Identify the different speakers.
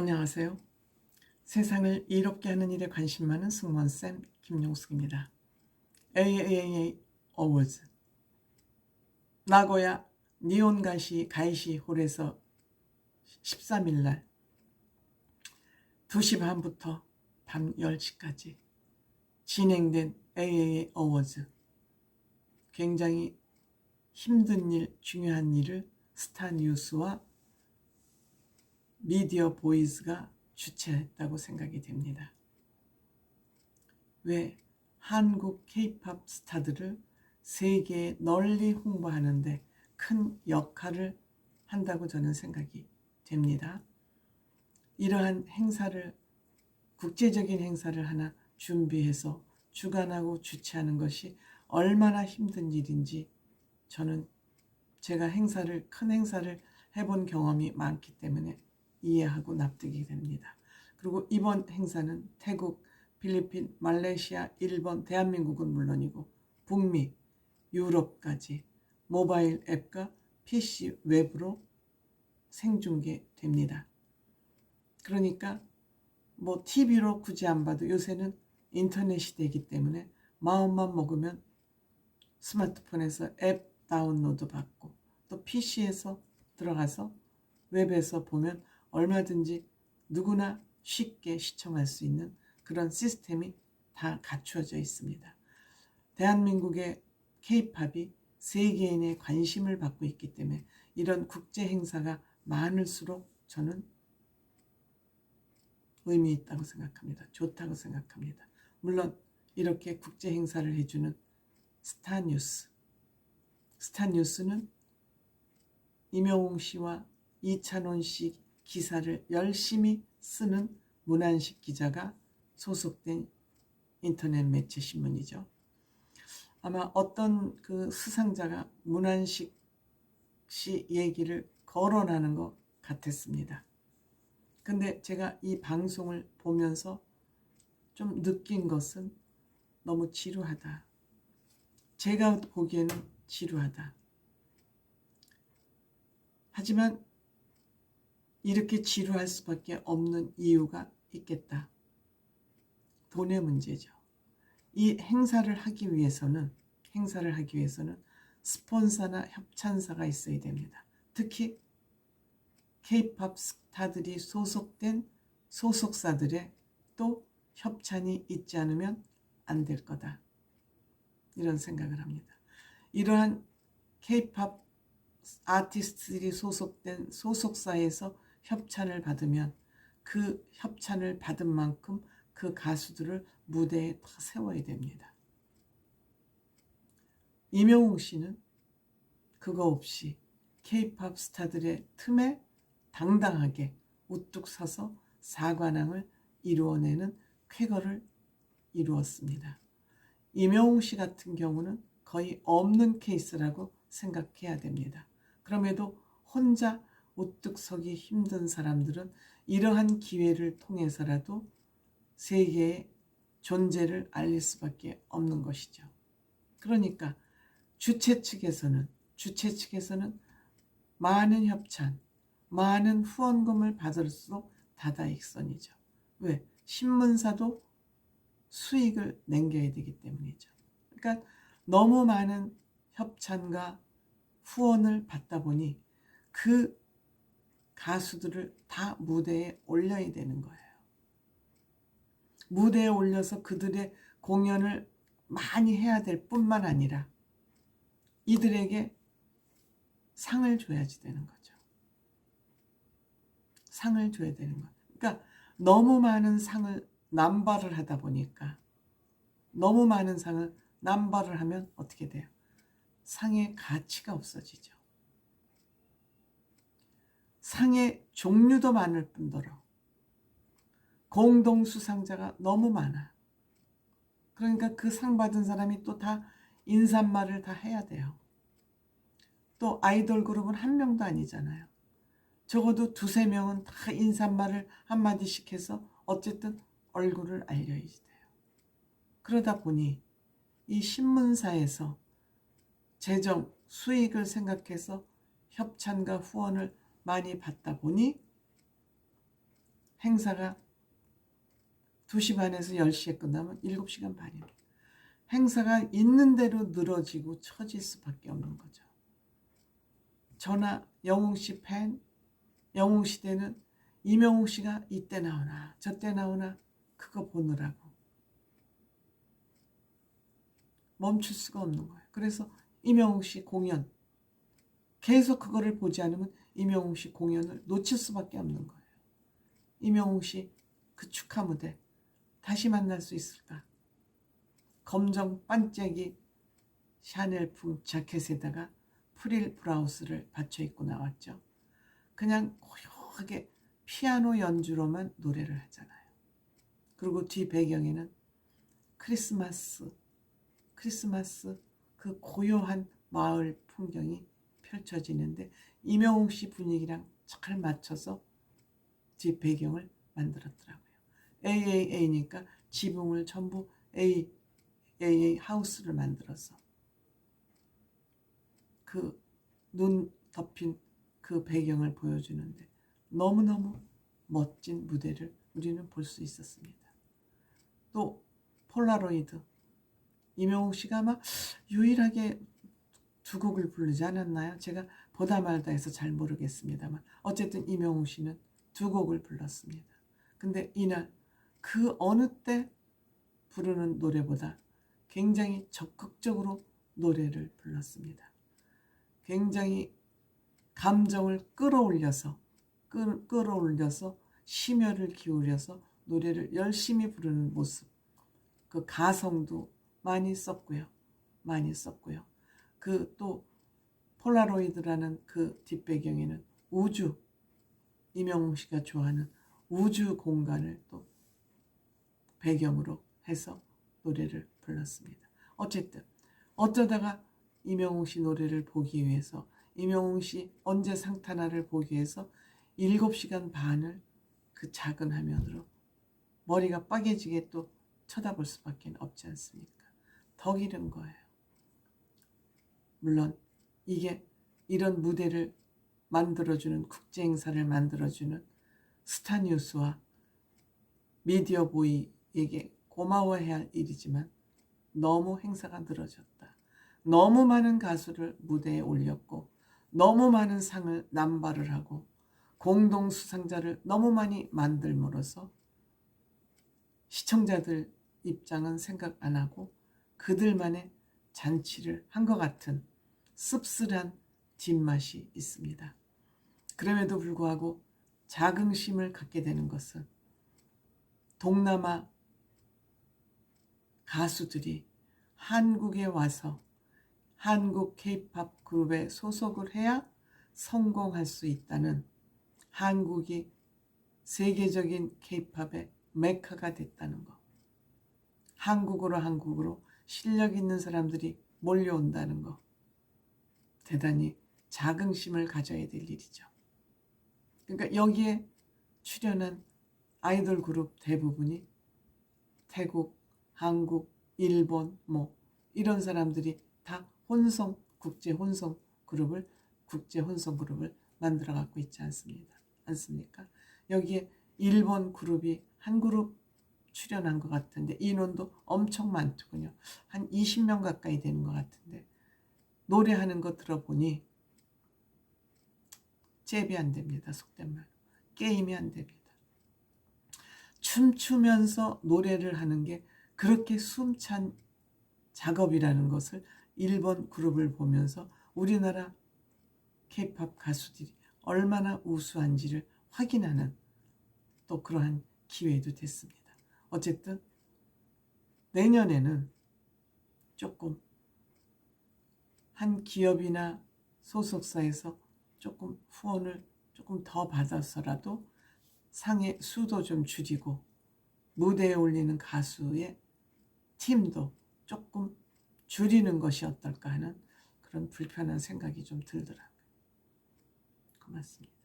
Speaker 1: 안녕하세요. 세상을 이롭게 하는 일에 관심 많은 승무원쌤 김용숙입니다. AAA 어워즈 나고야 니온가시 가이시 홀에서 13일 날 2시 반부터 밤 10시까지 진행된 AAA 어워즈 굉장히 힘든 일, 중요한 일을 스타 뉴스와 미디어 보이즈가 주최했다고 생각이 됩니다. 왜 한국 케이팝 스타들을 세계에 널리 홍보하는데 큰 역할을 한다고 저는 생각이 됩니다. 이러한 행사를 국제적인 행사를 하나 준비해서 주관하고 주최하는 것이 얼마나 힘든 일인지 저는 제가 행사를 큰 행사를 해본 경험이 많기 때문에 이해하고 납득이 됩니다. 그리고 이번 행사는 태국, 필리핀, 말레이시아, 일본, 대한민국은 물론이고 북미, 유럽까지 모바일 앱과 PC 웹으로 생중계됩니다. 그러니까 뭐 TV로 굳이 안 봐도 요새는 인터넷이 되기 때문에 마음만 먹으면 스마트폰에서 앱 다운로드 받고 또 PC에서 들어가서 웹에서 보면 얼마든지 누구나 쉽게 시청할 수 있는 그런 시스템이 다 갖추어져 있습니다. 대한민국의 케이팝이 세계인의 관심을 받고 있기 때문에 이런 국제 행사가 많을수록 저는 의미 있다고 생각합니다. 좋다고 생각합니다. 물론 이렇게 국제 행사를 해주는 스타뉴스, 스타뉴스는 임영웅 씨와 이찬원 씨 기사를 열심히 쓰는 문한식 기자가 소속된 인터넷 매체 신문이죠. 아마 어떤 그 수상자가 문한식 씨 얘기를 거론하는 것 같았습니다. 근데 제가 이 방송을 보면서 좀 느낀 것은 너무 지루하다. 제가 보기에는 지루하다. 하지만 이렇게 지루할 수밖에 없는 이유가 있겠다. 돈의 문제죠. 이 행사를 하기 위해서는 행사를 하기 위해서는 스폰서나 협찬사가 있어야 됩니다. 특히 케이팝 스타들이 소속된 소속사들의 또 협찬이 있지 않으면 안 될 거다. 이런 생각을 합니다. 이러한 케이팝 아티스트들이 소속된 소속사에서 협찬을 받으면 그 협찬을 받은 만큼 그 가수들을 무대에 다 세워야 됩니다. 이명웅 씨는 그거 없이 케이팝 스타들의 틈에 당당하게 우뚝 서서 사관왕을 이루어내는 쾌거를 이루었습니다. 이명웅 씨 같은 경우는 거의 없는 케이스라고 생각해야 됩니다. 그럼에도 혼자 우뚝 서기 힘든 사람들은 이러한 기회를 통해서라도 세계의 존재를 알릴 수밖에 없는 것이죠. 그러니까 주최 측에서는 주최 측에서는 많은 협찬, 많은 후원금을 받을수록 다다익선이죠. 왜? 신문사도 수익을 남겨야 되기 때문이죠. 그러니까 너무 많은 협찬과 후원을 받다 보니 그 가수들을 다 무대에 올려야 되는 거예요. 무대에 올려서 그들의 공연을 많이 해야 될 뿐만 아니라 이들에게 상을 줘야지 되는 거죠. 상을 줘야 되는 거. 그러니까 너무 많은 상을 남발을 하다 보니까 너무 많은 상을 남발을 하면 어떻게 돼요? 상의 가치가 없어지죠. 상의 종류도 많을 뿐더러 공동 수상자가 너무 많아. 그러니까 그 상 받은 사람이 또 다 인사말을 다 해야 돼요. 또 아이돌 그룹은 한 명도 아니잖아요. 적어도 두세 명은 다 인사말을 한마디씩 해서 어쨌든 얼굴을 알려야지 돼요. 그러다 보니 이 신문사에서 재정, 수익을 생각해서 협찬과 후원을 많이 받다 보니 행사가 2시 반에서 10시에 끝나면 7시간 반입니다. 행사가 있는 대로 늘어지고 처질 수밖에 없는 거죠. 전화 영웅 씨 팬, 영웅 시대는 이명웅 씨가 이때 나오나 저때 나오나 그거 보느라고 멈출 수가 없는 거예요. 그래서 이명웅 씨 공연 계속 그거를 보지 않으면 이명웅 씨 공연을 놓칠 수밖에 없는 거예요. 이명웅 씨 그 축하 무대 다시 만날 수 있을까? 검정 반짝이 샤넬풍 자켓에다가 프릴 브라우스를 받쳐 입고 나왔죠. 그냥 고요하게 피아노 연주로만 노래를 하잖아요. 그리고 뒤 배경에는 크리스마스, 크리스마스 그 고요한 마을 풍경이 펼쳐지는데 이명웅 씨 분위기랑 잘 맞춰서 집 배경을 만들었더라고요. AAA니까 지붕을 전부 A, AA 하우스를 만들어서 그 눈 덮인 그 배경을 보여주는데 너무너무 멋진 무대를 우리는 볼 수 있었습니다. 또 폴라로이드 이명웅 씨가 아마 유일하게 두 곡을 부르지 않았나요? 제가 보다 말다 해서 잘 모르겠습니다만 어쨌든 이명웅 씨는 두 곡을 불렀습니다. 근데 이날 그 어느 때 부르는 노래보다 굉장히 적극적으로 노래를 불렀습니다. 굉장히 감정을 끌어올려서 끌, 끌어올려서 심혈을 기울여서 노래를 열심히 부르는 모습 그 가성도 많이 썼고요 많이 썼고요 그 또 폴라로이드라는 그 뒷배경에는 우주 이명웅 씨가 좋아하는 우주 공간을 또 배경으로 해서 노래를 불렀습니다 어쨌든 어쩌다가 이명웅 씨 노래를 보기 위해서 이명웅 씨 언제 상타나를 보기 위해서 7시간 반을 그 작은 화면으로 머리가 빠개지게 또 쳐다볼 수밖에 없지 않습니까? 더 기른 거예요. 물론 이게 이런 무대를 만들어주는 국제 행사를 만들어주는 스타뉴스와 미디어보이에게 고마워해야 할 일이지만 너무 행사가 늘어졌다. 너무 많은 가수를 무대에 올렸고 너무 많은 상을 남발을 하고 공동 수상자를 너무 많이 만들므로써 시청자들 입장은 생각 안 하고 그들만의 잔치를 한 것 같은 씁쓸한 뒷맛이 있습니다. 그럼에도 불구하고 자긍심을 갖게 되는 것은 동남아 가수들이 한국에 와서 한국 케이팝 그룹에 소속을 해야 성공할 수 있다는 한국이 세계적인 케이팝의 메카가 됐다는 것. 한국으로 한국으로 실력 있는 사람들이 몰려온다는 것. 대단히 자긍심을 가져야 될 일이죠. 그러니까 여기에 출연한 아이돌 그룹 대부분이 태국, 한국, 일본 뭐 이런 사람들이 다 혼성 국제 혼성 그룹을 국제 혼성 그룹을 만들어 갖고 있지 않습니다. 않습니까? 여기에 일본 그룹이 한 그룹 출연한 것 같은데 인원도 엄청 많더군요. 한 20명 가까이 되는 것 같은데 노래하는 거 들어보니 잽이 안 됩니다. 속된 말. 게임이 안 됩니다. 춤추면서 노래를 하는 게 그렇게 숨찬 작업이라는 것을 일본 그룹을 보면서 우리나라 케이팝 가수들이 얼마나 우수한지를 확인하는 또 그러한 기회도 됐습니다. 어쨌든 내년에는 조금 한 기업이나 소속사에서 조금 후원을 조금 더 받아서라도 상의 수도 좀 줄이고 무대에 올리는 가수의 팀도 조금 줄이는 것이 어떨까 하는 그런 불편한 생각이 좀 들더라고요. 고맙습니다.